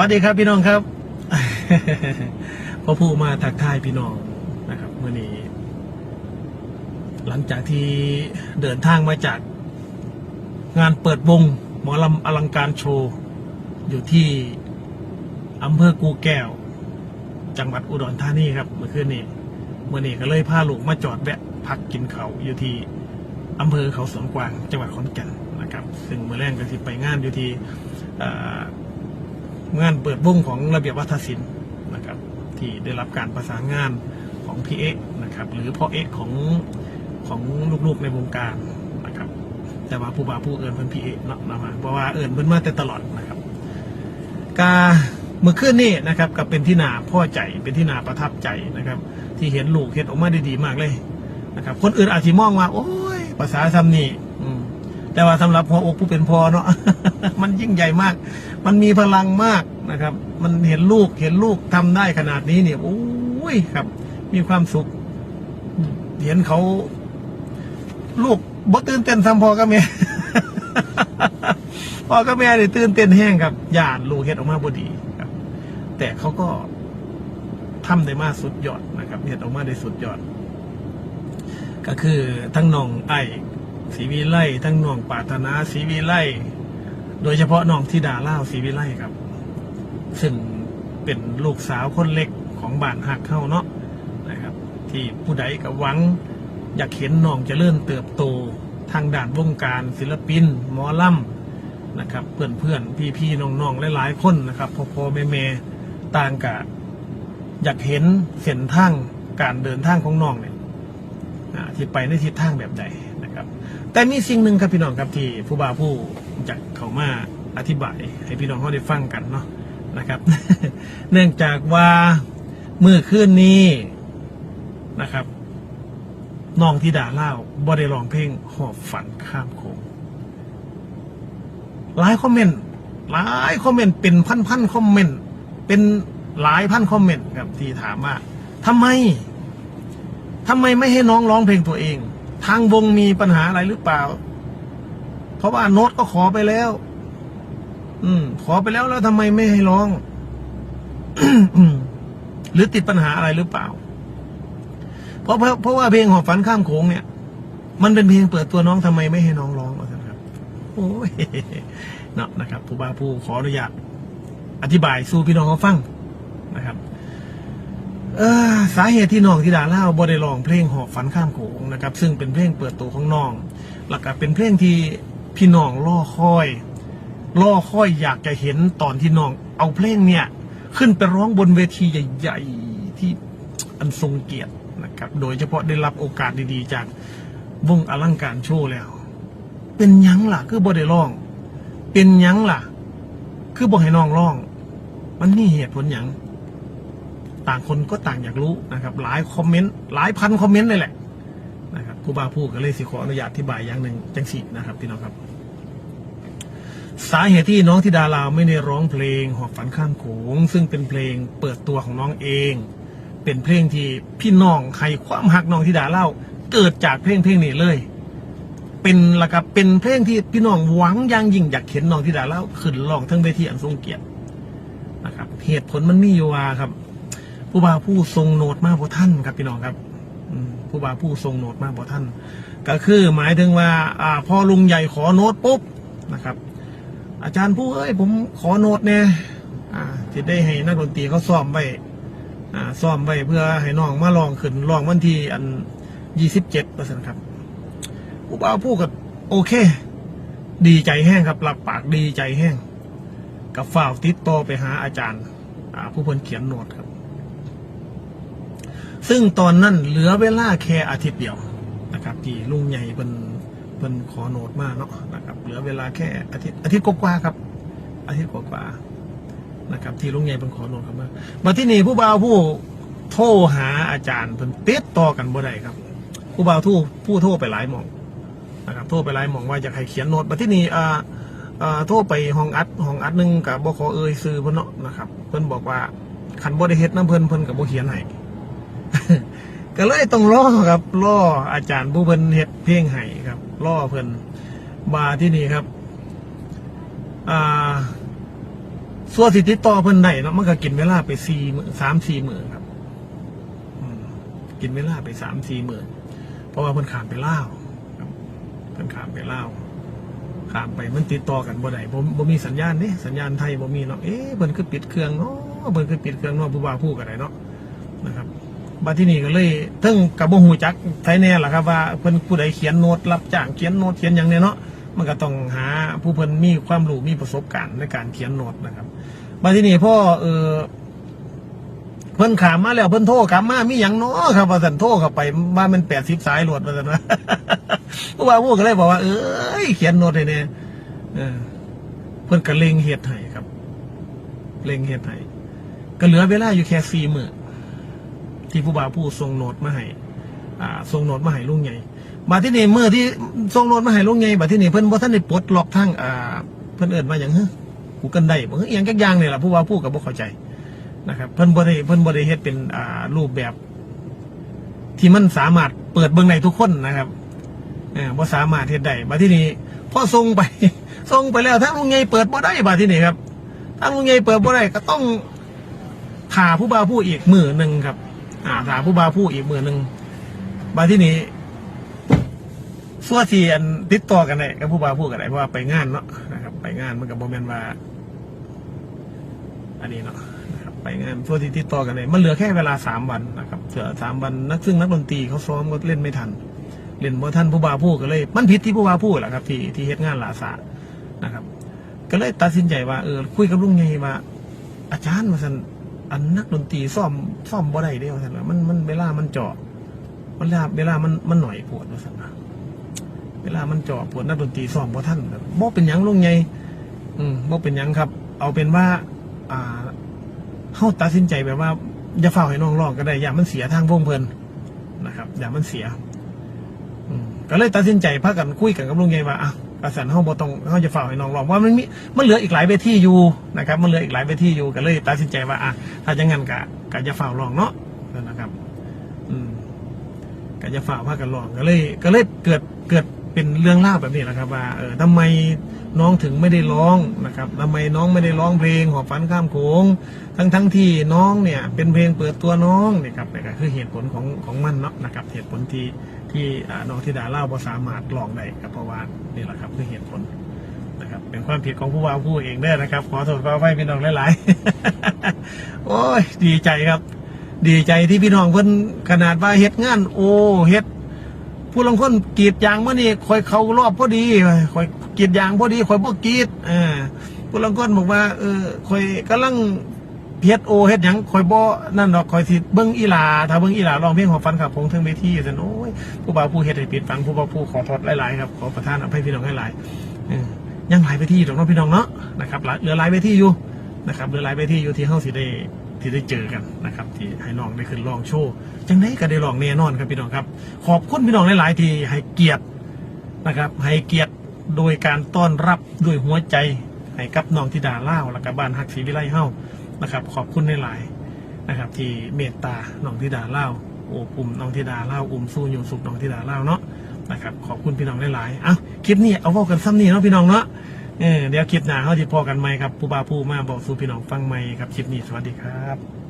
วัสดีครับพี่น้องครับพ่อผู้มาทักทายพี่น้องนะครับเมื่อนี้ หลังจากที่เดินทางมาจาก งานเปิดวงหมอลำอลังการโชว์ อยู่ที่อำเภอกูแก้ว จังหวัดอุดรธานีครับเมื่อคืนนี้เมื่อนี้ก็เลยพาลูกมาจอดแวะพักกินเขาวอยู่ที่อำเภอเขาสวนกวางจังหวัดขอนแก่นนะครับ ซึ่งเมื่อแรกก็สิไปงานอยู่ที่อ่อ งานเปิดวงของระเบียบวัฒนศิลป์นะครับที่ได้รับการประสานงานของพี่เอ๊ะนะครับหรือพ่อเอ๊ะของของลูกๆในวงการนะครับแต่ว่าผู้บาผู้เอิญเพิ่นพี่เอ๊ะเนาะนะมาเพราะว่าเอิญเพิ่นมาแต่ตลอดนะครับกาเมื่อคืนนี้นะครับก็เป็นที่นาพ่อใจเป็นที่นาประทับใจนะครับ ที่เห็นลูกเห็นออกมาได้ดีมากเลยนะครับคนอื่นอาจจะมองว่าโอ้ยภาษาซ้ำนี่ แต่ว่าสำหรับหัวอกผู้เป็นพ่อเนาะมันยิ่งใหญ่มาก มันมีพลังมากนะครับ มันเห็นลูกเห็นลูกทำได้ขนาดนี้เนี่ยโอ้ยครับ มีความสุขเห็นเขา ลูกบ่ตื่นเต้นซ้ำพ่อกับแม่พ่อกับแม่เนี่ยตื่นเต้นแห้งครับยานลูกเฮ็ดออกมาบ่ดีครับ แต่เขาก็ทำได้มาสุดยอดนะครับเฮ็ดออกมาได้สุดยอด ก็คือทั้งน้องไอ้ ศรีวิไลทั้งน้องปารถนาศรีวิไลโดยเฉพาะน้องธิดาล่าวสีวิไลครับ ซึ่งเป็นลูกสาวคนเล็กของบ้านหักเข้าเนาะนะครับ ที่ผู้ใดก็หวัง อยากเห็นน้องจะเลื่อนเติบโตทางด้านวงการศิลปินหมอลำนะครับ เพื่อนเพื่อนพี่พี่ๆน้องๆหลายๆคนนะครับพ่อพ่อแม่แม่ต่างกะอยากเห็นเส้นทางการเดินทางของน้องเนี่ยที่ไปในทิศทางแบบใด แต่มีสิ่งหนึ่งครับพี่น้องครับที่ผู้บ่าวผู้จะเขามาอธิบาย ให้พี่น้องเขาได้ฟังกันเนาะนะครับ เนื่องจากว่าเมื่อคืนนี้นะครับน้องที่ด่าเล่าบ่ได้ร้องเพลงหอบฝันข้ามโขงหลายคอมเมนต์หลายคอมเมนต์เป็นพันพันๆคอมเมนต์เป็นหลายพันคอมเมนต์ครับที่ถามว่าทำไมทำไมไม่ให้น้องร้องเพลงตัวเอง ทางวงมีปัญหาอะไรหรือเปล่า เพราะว่าโน้ตก็ขอไปแล้ว อืม ขอไปแล้วแล้วทำไมไม่ให้ร้องหรือติดปัญหาอะไรหรือเปล่า เพราะเพราะเพราะว่าเพลงหอบฝันข้ามโขงเนี่ย มันเป็นเพลงเปิดตัวน้องทำไมไม่ให้น้องร้องวะท่านครับ โอ้ยเนาะนะครับผู้บาผู้ขออนุญาตอธิบายสู่พี่น้องเขาฟังนะครับ เออสาเหตุที่น้องที่ดาเล่าบ่ได้ร้องเพลงหอบฝันข้ามโขงนะครับ ซึ่งเป็นเพลงเปิดตัวของน้องหลักเป็นเพลงที่พี่น้องล่อคอยล่อคอยอยากจะเห็นตอนที่น้อง เอาเพลงเนี่ย ขึ้นไปร้องบนเวทีใหญ่ ๆ ที่อันทรงเกียรตินะครับ โดยเฉพาะได้รับโอกาสดีๆ จากวงอลังการโชว์แล้ว เป็นยังล่ะ คือบ่ได้ร้อง เป็นยังล่ะ คือบ่ให้น้องร้อง มันมีเหตุผลยัง ต่างคนก็ต่างอยากรู้นะครับ หลายคอมเมนต์หลายพันคอมเมนต์เลยแหละนะครับผู้บาพูดก็เลยสิขออนุญาตอธิบายอย่างหนึ่งจังสินะครับพี่น้องครับ สาเหตุที่น้องธิดาลาวไม่ได้ร้องเพลงหอบฝันข้ามโขงซึ่งเป็นเพลงเปิดตัวของน้องเอง เป็นเพลงที่พี่น้องใครความหักน้องธิดาเล่าเกิดจากเพลงเพลงนี้เลย เป็นละครับเป็นเพลงที่พี่น้องหวังอย่างยิ่งอยากเห็นน้องธิดาเล่าขึ้นร้องทั้งเวทีอันทรงเกียรตินะครับเหตุผลมันมีอยู่ว่าครับ ผู้บ่าวผู้ทรงโนดมากกว่าท่านครับพี่น้องครับผู้บ่าวผู้ทรงโนดมากกว่าท่าน ก็คือหมายถึงว่าอ่าพอลุงใหญ่ขอโน้ตปุ๊บนะครับ อาจารย์ผู้เอ้ยผมขอโน้ตเนี่ยจะได้ให้นักดนตรีเขาซ้อมไว้อ่าซ้อมไว้เพื่อให้น้องมาลองขึ้นลองวันที่อันยี่สิบเจ็ดเปอร์เซ็นต์ครับผู้บ่าวผู้กับโอเค ดีใจแห้งครับหลับปากดีใจแห้งกับฝ่าวติดต่อไปหาอาจารย์ผู้เพิ่นเขียนโน้ตครับ ซึ่งตอนนั้นเหลือเวลาแค่อาทิตย์เดียวนะครับ ที่ลุงใหญ่เพิ่นเพิ่นขอโน้ตมากเนาะนะครับ เหลือเวลาแค่อาทิตย์อาทิตย์กว่าครับ อาทิตย์กว่านะครับ ที่ลุงใหญ่เพิ่นขอโน้ตเข้ามามาที่นี่ผู้บ่าวผู้โทรหาอาจารย์เพิ่นติดต่อกันบ่ได้ครับ ผู้บ่าวทู่ผู้โทรไปหลายหม่องนะครับโทรไปหลายหม่องว่าจะให้เขียนโน้ตมาที่นี่อ่าอ่าโทรไปห้องอัดห้องอัดหนึ่งกับบ่ขอเอ่ยซื้อเพิ่นเนาะนะครับ เพิ่นบอกว่าคันบ่ได้เฮ็ดนํเพิ่นเพิ่นก็บ่เขียนให้ ก็เลยต้องรอครับรออาจารย์ผู้เพิ่นเฮ็ดเพลงให้ครับรอเพิ่นมาที่นี่ครับ อ่าส่วนสิติต่อเพิ่นได้เนาะมันก็กินเวลาไปสี่สามสี่มื้อครับกินเวลาไปสามสี่มื้อเพราะว่าเพิ่นขามไปล่าครับเพิ่นขามไปล่าขามไปมันติดต่อกันบ่ได้บ่บ่มีสัญญาณเด้สัญญาณไทยบ่มีเนาะเอ๊ะเพิ่นคือปิดเครื่องเนาะเพิ่นคือปิดเครื่องเนาะผู้ว่าผู้ก็ได้เนาะนะครับ บัดที่นี่ก็เลยทั้งกับบ่ฮู้จักไทยแน่ล่ะครับว่าเพิ่นผู้ใดเขียนโน้ตรับจ้างเขียนโน้ตเขียนหยังเนี่ยเนาะมันก็ต้องหาผู้เพิ่นมีความรู้มีประสบการณ์ในการเขียนโน้ตนะครับบัดที่นี่พ่อเออเพิ่นขามมาแล้วเพิ่นโทรกลับมามีหยังเนาะครับว่าสันโทรเข้าไปว่ามันแปดสิบสายโหลดว่าสันว่าผู้ว่าผู้ก็เลยบอกว่า เอ้ยเขียนโน้ตให้เนี่ยเพิ่นก็เลงเฮ็ดให้ครับ เลงเฮ็ดให้ก็เหลือเวลาอยู่แค่สี่มื้อ ที่ผู้บ่าวผู้ส่งโน้ตมาให้อ่าส่งโน้ตมาให้ลุงใหญ่มาที่นี่เมื่อที่ส่งโน้ตมาให้ลุงใหญ่บัดที่นี่เพิ่นบ่ทันได้ปลดล็อกทั้งอ่าเพิ่นเอิ้นว่าหยังฮะกูกันได้บ่เฮ้ยอหยังจักอย่างนี่ล่ะผู้ว่าผู้ก็บ่เข้าใจนะครับเพิ่นบ่ได้เพิ่นบ่ได้เฮ็ดเป็นอ่ารูปแบบ ที่มันสามารถเปิดเบิ่งได้ทุกคนนะครับเออบ่สามารถเฮ็ดได้บัดทีนี้พอส่งไปส่งไปแล้วทั้งลุงใหญ่เปิดบ่ได้บัดทีนี้ครับทั้งลุงใหญ่เปิดบ่ได้ก็ต้องถาผู้บ่าวผู้อีกมือหนึ่งครับ อ่าถามผู้บ่าวผู้อีกมือหนึ่งบัดทีนี้ส่วนที่อันติดต่อกันได้กับผู้บ่าวผู้กันได้เพราะว่าไปงานเนาะนะครับ ไปงานมันก็บ่แม่นว่า อันนี้เนาะนะครับ ไปงานพวกที่ติดต่อกันเลยมันเหลือแค่เวลาสามวันนะครับเหลือสามวันนักซึ่งนักดนตรีเขาซ้อมก็เล่นไม่ทันเล่นบ่ทันผู้บาผู้ก็เลย มันผิดที่ผู้บาผู้แหละครับ ที่ที่เฮ็ดงานลาสานะครับ ก็เลยตัดสินใจว่าเออคุยกับลุงไงว่าอาจารย์มาสัน อันนักดนตรีซ่อมซ่อมบ่ได้เดียวสันว่ามันมันเวลามันเจาะมันเวลาเวลามันมันหน่อยปวดว่าสันว่าเวลามันเจาะปวดนักดนตรีซ่อมบ่ทันบ่เป็นยังลุงไงอืมบ่เป็นยังครับ เอาเป็นว่า อ่าเขาตัดสินใจแบบว่าอย่าเฝ้าให้น้องร้องก็ได้อย่ามันเสียทางวงเพลินนะครับ อย่ามันเสียก็เลยตัดสินใจพากันคุยกันกับลุงใหญ่ว่าอะ กระสานเขาบตรงเขาจะฝ่าให้น้องลองว่ามันมีมันเหลืออีกหลายเวทีอยู่นะครับมันเหลืออีกหลายเวทีอยู่ก็เลยตัดสินใจว่าอะถ้าจะงั้นกะกะจะฝ่าร้องเนาะนะครับ อืมกะจะฝ่าพากันลองก็เลย ก็เลยเกิดเกิดเป็นเรื่องเล่าแบบนี้แหละครับ ว่าเออทำไม น้องถึงไม่ได้ร้องนะครับทำไมน้องไม่ได้ร้องเพลงหอบฝันข้ามโขงทั้งทั้งที่น้องเนี่ยเป็นเพลงเปิดตัวน้องนี่ครับนี่ก็คือเหตุผลของของมันเนาะนะครับเหตุผลที่ที่น้องธิดาเล่าบ่สามารถลองได้ครับเพราะว่านี่แหละครับคือเหตุผลนะครับเป็นความผิดของผู้ว่าผู้เองเด้อนะครับ ขอโทษขออภัยพี่น้องหลายๆโอ้ยดีใจครับ ดีใจที่พี่น้องเพิ่นขนาดว่าเฮ็ดงาน โอ้เฮ็ดผู้ลงคนกีดยางมื่อนี่คอยเขารอบพอดีคอย กรีดยางพอดีคอยบ่กรีดอ่าผู้ลางคนบอกว่าเออคอยกำลังเฮ็ดโอเฮ็ดหยังคอยบ่นั่นดอกคอยสิเบิ่งอีหลาถ้าเบิ่งอีหลาร้องเพลงของฟันขับพงถึงเวทีซั่นโอ้ยผู้บ่าวผู้เฮ็ดให้ผิดฟังผู้บ่าวผู้ขอโทษหลายๆครับขอประทานอภัยพี่น้องหลายๆเออยังหลายเวทีดอกเนาะพี่น้องเนาะนะครับเหลือหลายเวทีอยู่นะครับเหลือหลายเวทีอยู่ที่เฮาสิได้ที่ได้เจอกันนะครับที่ให้น้องได้ขึ้นร้องโชว์จังไดก็ได้ร้องแน่นอนครับพี่น้องครับ ขอบคุณพี่น้องหลายๆที่ให้เกียรตินะครับให้เกียรติ โดยการต้อนรับด้วยหัวใจให้กับน้องธิดาเล่าและกับบ้านฮักศรีวิไลเฮ้านะครับ ขอบคุณหลายๆนะครับ ที่เมตตาน้องธิดาเล่าโอ้ปุ่มน้องธิดาเล่าอุ่มสู้อยู่สุขน้องธิดาเล่าเนาะนะครับขอบคุณพี่น้องหลายๆเอ้าคลิปนี้เอาว้ากันซ้ำนี่เนาะพี่น้องเนาะเออเดี๋ยวคลิปหน้าเขาจะพอกันไหมครับผู้บาผู้มาบอกสู่พี่น้องฟังไหมครับคลิปนี้สวัสดีครับ